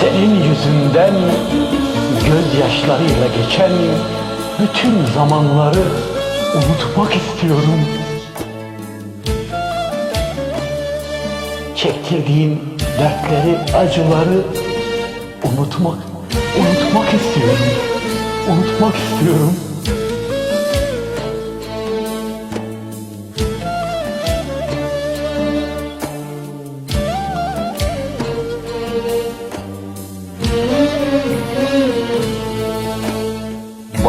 senin yüzünden gözyaşlarıyla geçen bütün zamanları unutmak istiyorum. Çektirdiğin dertleri, acıları unutmak, unutmak istiyorum. Unutmak istiyorum.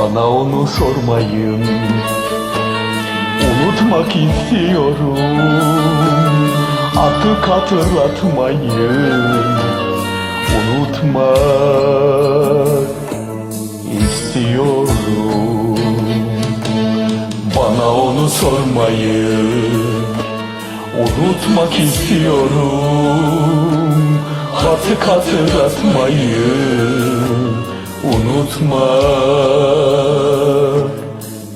Bana onu sormayın. Unutmak istiyorum. Artık hatırlatmayın. Unutmak istiyorum. Bana onu sormayın. Unutmak istiyorum. Artık hatırlatmayın Unutmak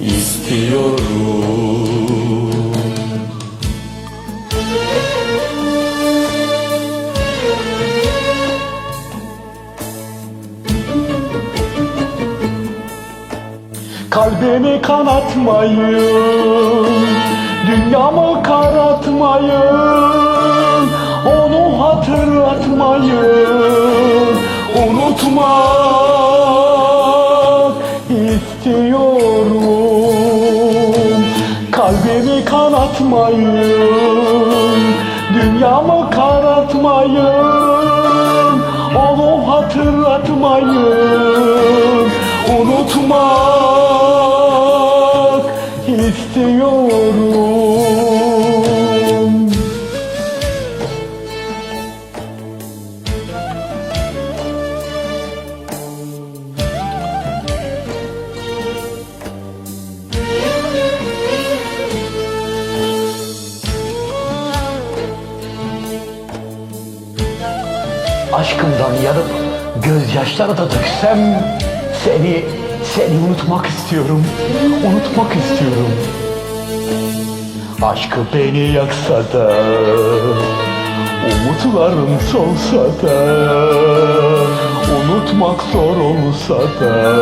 istiyorum. Kalbimi kanatmayın Dünyamı karartmayın Onu hatırlatmayın. Unutmak Kalbimi kanatmayın Dünyamı karartmayın Onu hatırlatmayın Unutmak istiyorum Aşkımdan yanıp gözyaşları da döksem seni, seni unutmak istiyorum, unutmak istiyorum. Aşkı beni yaksa da, umutlarım solsa da, unutmak zor olsa da,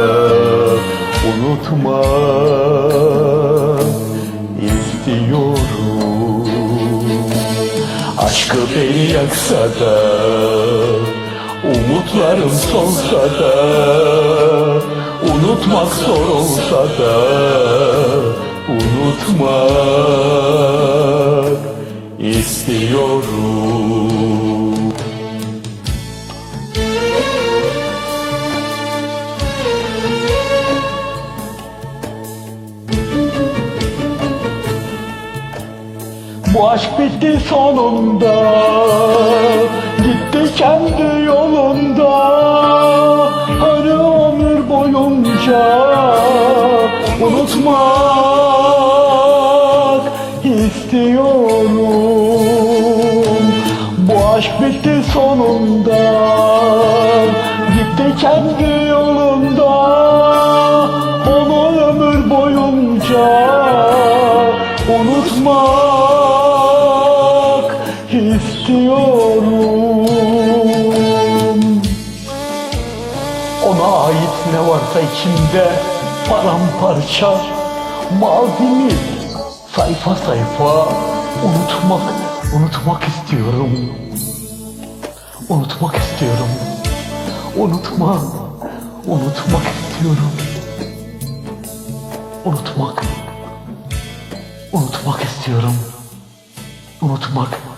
unutmak istiyorum. Aşkı beni yaksa da Umutlarım solsa da Unutmak zor olsa da Unutmak istiyorum. Bu aşk bitti sonunda Gitti kendi yolunda Hani ömür boyunca Unutmak istiyorum Bu aşk bitti sonunda Gitti kendi yolunda Onu ömür boyunca unutmak istiyorum. Ne varsa içimde paramparça mazimi sayfa sayfa unutmak, unutmak istiyorum. Unutmak istiyorum. Unutmak, unutmak istiyorum. Unutmak. Unutmak istiyorum. Unutmak